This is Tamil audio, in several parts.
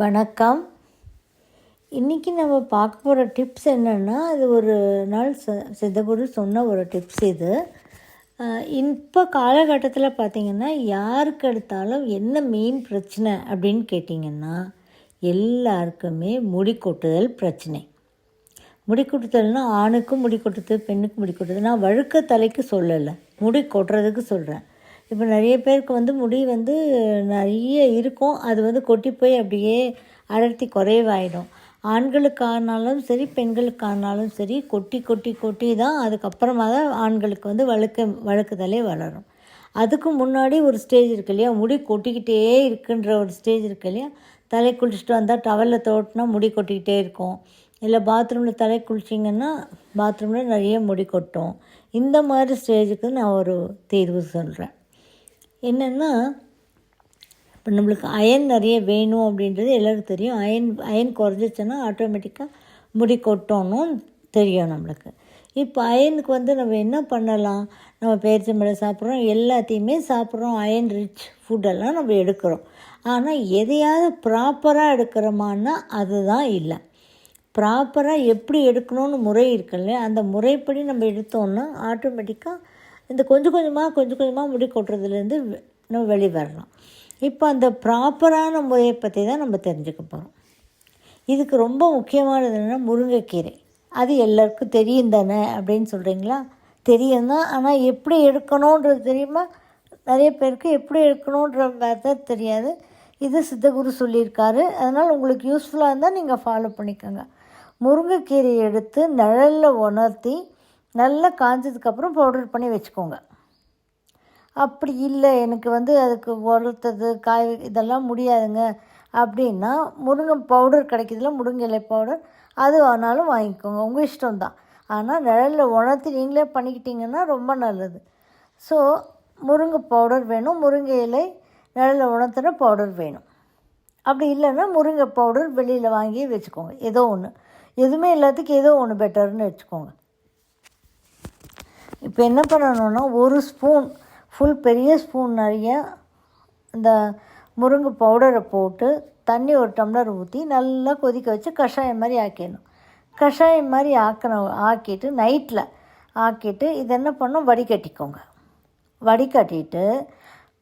வணக்கம். இன்றைக்கி நம்ம பார்க்க போகிற டிப்ஸ் என்னென்னா அது ஒரு நாள் ச சித்தகுரு சொன்ன ஒரு டிப்ஸ் இது. இப்போ காலகட்டத்தில் பார்த்திங்கன்னா யாருக்கு எடுத்தாலும் என்ன மெயின் பிரச்சனை அப்படின்னு கேட்டிங்கன்னா எல்லாருக்குமே முடி கொட்டுதல் பிரச்சனை. முடி கொட்டுதல்னா ஆணுக்கும் முடி கொட்டுது பெண்ணுக்கும் முடி கொட்டுது நான் வழுக்க தலைக்கு சொல்லலை முடி கொட்டுறதுக்கு சொல்கிறேன் இப்போ நிறைய பேருக்கு வந்து முடி வந்து நிறைய இருக்கும். அது வந்து கொட்டி போய் அப்படியே அடர்த்தி குறைவாயிடும். ஆண்களுக்கானாலும் சரி பெண்களுக்கானாலும் சரி கொட்டி கொட்டி கொட்டி தான் அதுக்கப்புறமா தான் ஆண்களுக்கு வந்து வழுக்க வழுக்குதலே வளரும். அதுக்கு முன்னாடி ஒரு ஸ்டேஜ் இருக்கு இல்லையா? முடி கொட்டிக்கிட்டே இருக்குன்ற ஒரு ஸ்டேஜ் இருக்கு இல்லையா? தலை குளிச்சுட்டு வந்தால் டவலில் தோட்டினா முடி கொட்டிக்கிட்டே இருக்கும். இல்லை பாத்ரூமில் தலை குளிச்சிங்கன்னா பாத்ரூமில் நிறைய முடி கொட்டும். இந்த மாதிரி ஸ்டேஜுக்கு நான் ஒரு தீர்வு சொல்கிறேன் என்னென்னா இப்போ நம்மளுக்கு அயன் நிறைய வேணும் அப்படின்றது எல்லாருக்கும் தெரியும். அயன் அயன் குறைஞ்சிச்சுன்னா ஆட்டோமேட்டிக்காக முடி கொட்டணும் தெரியும் நம்மளுக்கு. இப்போ அயனுக்கு வந்து நம்ம என்ன பண்ணலாம்? நம்ம பேரிச்சம்பழம் சாப்பிட்றோம் எல்லாத்தையுமே சாப்பிட்றோம். அயன் ரிச் ஃபுட்டெல்லாம் நம்ம எடுக்கிறோம். ஆனால் எதையாவது ப்ராப்பராக எடுக்கிறோமான்னா அதுதான் இல்லை. ப்ராப்பராக எப்படி எடுக்கணும்னு முறை இருக்குல்ல அந்த முறைப்படி நம்ம எடுத்தோன்னா ஆட்டோமேட்டிக்காக இந்த கொஞ்சம் கொஞ்சமாக கொஞ்சம் கொஞ்சமாக முடி கொட்டுறதுலேருந்து வெ- நம்ம வெளிவரலாம் இப்போ அந்த ப்ராப்பரான முறையை பற்றி தான் நம்ம தெரிஞ்சுக்க போகிறோம் இதுக்கு ரொம்ப முக்கியமானது என்னென்னா முருங்கைக்கீரை. அது எல்லாருக்கும் தெரியும் தானே அப்படின்னு சொல்கிறீங்களா தெரியும் தான். ஆனால் எப்படி எடுக்கணுன்றது தெரியுமா? நிறைய பேருக்கு எப்படி எடுக்கணுன்ற மெத்தட் தெரியாது. இது சித்தகுரு சொல்லியிருக்காரு. அதனால் உங்களுக்கு யூஸ்ஃபுல்லாக இருந்தால் நீங்கள் ஃபாலோ பண்ணிக்கோங்க. முருங்கைக்கீரையை எடுத்து நிழலில் உணர்த்தி நல்லா காஞ்சதுக்கப்புறம் பவுடர் பண்ணி வச்சுக்கோங்க. அப்படி இல்லை எனக்கு வந்து அதுக்கு உலர்த்தது காய் இதெல்லாம் முடியாதுங்க. அப்படின்னா முருங்கை பவுடர் கிடைக்கிதுல முருங்கை இலை பவுடர் அது ஆனாலும் வாங்கிக்கோங்க. உங்கள் இஷ்டம்தான். ஆனால் நிழலில் உணர்த்தி நீங்களே பண்ணிக்கிட்டீங்கன்னா ரொம்ப நல்லது. ஸோ முருங்கை பவுடர் வேணும் முருங்கை இலை நிழலில் உணர்த்துன பவுடர் வேணும். அப்படி இல்லைன்னா முருங்கை பவுடர் வெளியில் வாங்கி வச்சுக்கோங்க. ஏதோ ஒன்று எதுவுமே எல்லாத்துக்கும் ஏதோ ஒன்று பெட்டர்னு வச்சுக்கோங்க. இப்போ என்ன பண்ணணும்னா ஒரு ஸ்பூன் ஃபுல் பெரிய ஸ்பூன் நிறைய இந்த முருங்கை பவுடரை போட்டு தண்ணி ஒரு டம்ளர் ஊற்றி நல்லா கொதிக்க வச்சு கஷாயம் மாதிரி ஆக்கிடணும். கஷாயம் மாதிரி ஆக்கணும் ஆக்கிட்டு நைட்டில் ஆக்கிட்டு இது என்ன பண்ணும் வடிகட்டிக்கோங்க. வடிகட்டிட்டு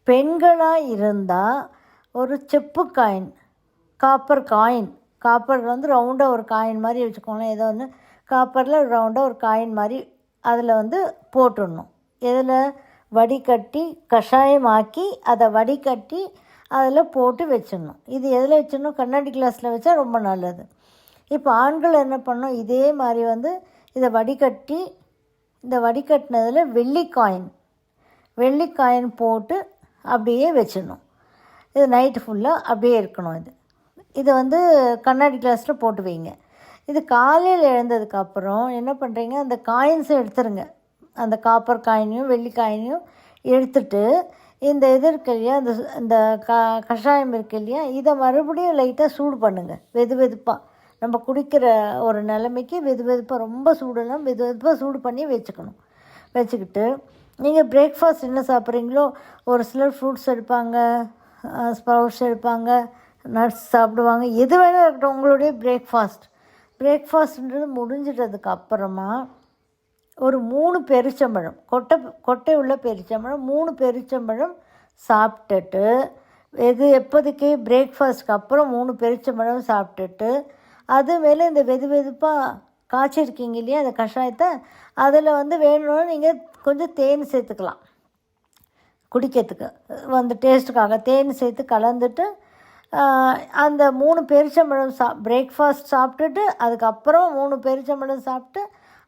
பெண்களாக இருந்தால் ஒரு செப்பு காயின் காப்பர் காயின் காப்பர் வந்து ரவுண்டாக ஒரு காயின் மாதிரி வச்சுக்கோங்களேன். ஏதோ ஒன்று காப்பரில் ரவுண்டாக ஒரு காயின் மாதிரி அதில் வந்து போட்டுடணும். இதில் வடிகட்டி கஷாயமாக்கி அதை வடிகட்டி அதில் போட்டு வச்சிடணும். இது எதில் வச்சிடணும்? கண்ணாடி கிளாஸில் வச்சா ரொம்ப நல்லது. இப்போ ஆண்கள் என்ன பண்ணணும்? இதே மாதிரி வந்து இதை வடிகட்டி இந்த வடிகட்டினதில் வெள்ளி காயின் வெள்ளி காயின் போட்டு அப்படியே வச்சிடணும். இது நைட்டு ஃபுல்லாக அப்படியே இருக்கணும் இது. இதை வந்து கண்ணாடி கிளாஸில் போட்டு வைங்க. இது காலையில் எழுந்ததுக்கப்புறம் என்ன பண்ணுறீங்க அந்த காயின்ஸை எடுத்துருங்க. அந்த காப்பர் காயினையும் வெள்ளி காயினையும் எடுத்துட்டு இந்த இது இருக்கு இல்லையா? அந்த இந்த க கஷாயம் இருக்கு இல்லையா? இதை மறுபடியும் லைட்டாக சூடு பண்ணுங்கள் வெது வெதுப்பாக நம்ம குடிக்கிற ஒரு நிலைமைக்கு வெது வெதுப்பாக ரொம்ப சூடெல்லாம் வெது வெதுப்பாக சூடு பண்ணி வச்சுக்கணும். வச்சுக்கிட்டு நீங்கள் பிரேக்ஃபாஸ்ட் என்ன சாப்பிட்றீங்களோ ஒரு சிலர் ஃப்ரூட்ஸ் எடுப்பாங்க ஸ்ப்ரவுட்ஸ் எடுப்பாங்க நட்ஸ் சாப்பிடுவாங்க. எது வேணால் இருக்கட்டும் உங்களுடைய பிரேக்ஃபாஸ்ட் பிரேக்ஃபாஸ்ட்ன்றது முடிஞ்சிட்டதுக்கு அப்புறமா ஒரு மூணு பெருச்சம்பழம் கொட்டை கொட்டை உள்ள பெருச்சம்பழம் மூணு பெருச்சம்பழம் சாப்பிட்டுட்டு எது எப்போதைக்கு பிரேக்ஃபாஸ்ட்க்கு அப்புறம் மூணு பெருச்சம்பழம் சாப்பிட்டுட்டு அது மேலே இந்த வெது வெதுப்பாக காய்ச்சிருக்கீங்க இல்லையா அந்த கஷாயத்தை அதில் வந்து வேணும்னா நீங்கள் கொஞ்சம் தேன் சேர்த்துக்கலாம். குடிக்கிறதுக்கு வந்து டேஸ்ட்டுக்காக தேன் சேர்த்து கலந்துட்டு அந்த மூணு பெருச்சம்பழம் சா பிரேக்ஃபாஸ்ட் சாப்பிட்டுட்டு அதுக்கப்புறம் மூணு பெருச்சம்பழம் சாப்பிட்டு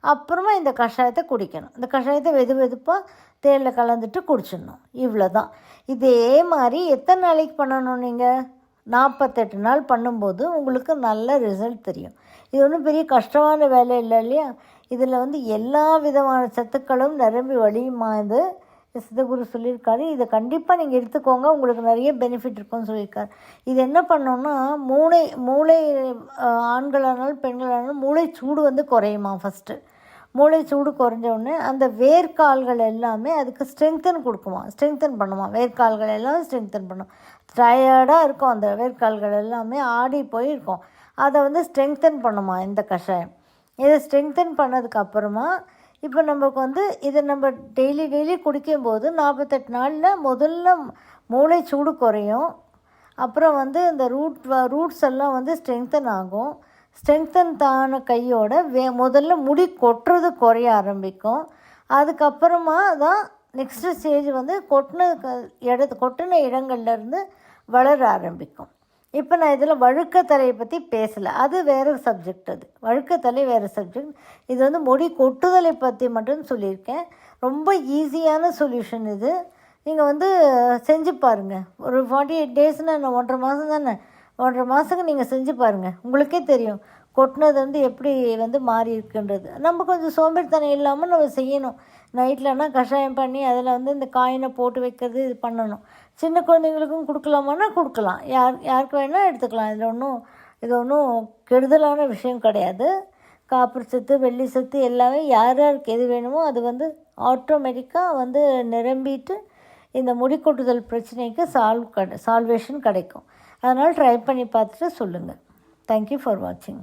அப்புறமா இந்த கஷாயத்தை குடிக்கணும். இந்த கஷாயத்தை வெது வெதுப்பாக தேனில் கலந்துட்டு குடிச்சிடணும். இவ்வளோ தான் இதே மாதிரி எத்தனை நாளைக்கு பண்ணணும் நீங்கள் நாற்பத்தெட்டு நாள் பண்ணும்போது உங்களுக்கு நல்ல ரிசல்ட் தெரியும். இது ஒன்றும் பெரிய கஷ்டமான வேலை இல்லை இல்லையா? இதில் வந்து எல்லா விதமான சத்துக்களும் நிரம்பி வழியுமா இது சிதகுரு சொல்லியிருக்காரு. இதை கண்டிப்பாக நீங்கள் எடுத்துக்கோங்க. உங்களுக்கு நிறைய பெனிஃபிட் இருக்கும்னு சொல்லியிருக்காரு. இது என்ன பண்ணோன்னா மூளை மூளை ஆண்களானாலும் பெண்களானாலும் மூளை சூடு வந்து குறையுமா ஃபஸ்ட்டு மூளை சூடு குறைஞ்ச உடனே அந்த வேர்க்கால்கள் எல்லாமே அதுக்கு ஸ்ட்ரெங்தன் கொடுக்குமா? ஸ்ட்ரெங்தன் பண்ணுமா? வேர்க்கால்கள் எல்லாம் ஸ்ட்ரெங்தன் பண்ணும். டயர்டாக இருக்கும் அந்த வேர்க்கால்கள் எல்லாமே ஆடி போயிருக்கும். அதை வந்து ஸ்ட்ரெங்தன் பண்ணுமா இந்த கஷாயம்? இதை ஸ்ட்ரெங்தன் பண்ணதுக்கு அப்புறமா இப்போ நமக்கு வந்து இதை நம்ம டெய்லி டெய்லி குடிக்கும்போது நாற்பத்தெட்டு நாளில் முதல்ல மூளை சூடு குறையும். அப்புறம் வந்து இந்த ரூட் ரூட்ஸ் எல்லாம் வந்து ஸ்ட்ரெங்தன் ஆகும். ஸ்ட்ரெங்தன் தான கையோட வே முதல்ல முடி கொட்டுறது குறைய ஆரம்பிக்கும். அதுக்கப்புறமா தான் நெக்ஸ்ட்டு ஸ்டேஜ் வந்து கொட்டின இடத்து கொட்டின இடங்கள்லேருந்து வளர ஆரம்பிக்கும். இப்போ நான் இதில் வழுக்கத்தலையை பற்றி பேசலை. அது வேறு சப்ஜெக்ட் அது. வழுக்கத்தலை வேறு சப்ஜெக்ட் இது வந்து முடி கொட்டுதலை பற்றி மட்டும் சொல்லியிருக்கேன். ரொம்ப ஈஸியான சொல்யூஷன் இது. நீங்கள் வந்து செஞ்சு பாருங்கள் ஒரு ஃபார்ட்டி எயிட் டேஸ்னால் ஒன்றரை மாதம் தானே? ஒன்றரை மாதத்துக்கு நீங்கள் செஞ்சு பாருங்கள் உங்களுக்கே தெரியும். கொட்டினது வந்து எப்படி வந்து மாறி இருக்குன்றது? நம்ம கொஞ்சம் சோம்பேறித்தனம் இல்லாமல் நம்ம செய்யணும். நைட்லனா கஷாயம் பண்ணி அதில் வந்து இந்த காயினை போட்டு வைக்கிறது இது பண்ணணும். சின்ன குழந்தைங்களுக்கும் கொடுக்கலாமான்னா கொடுக்கலாம். யார் யாருக்கு வேணால் எடுத்துக்கலாம். இதில் ஒன்றும் இது ஒன்றும் கெடுதலான விஷயம் கிடையாது. காப்பர் சத்து வெள்ளி சத்து எல்லாமே யார் யாருக்கு எது வேணுமோ அது வந்து ஆட்டோமேட்டிக்காக வந்து நிரம்பிட்டு இந்த முடிக்கொட்டுதல் பிரச்சனைக்கு சால்வ் கட சால்வேஷன் கிடைக்கும். அதனால் ட்ரை பண்ணி பார்த்துட்டு சொல்லுங்கள் தேங்க்யூ ஃபார் வாட்சிங்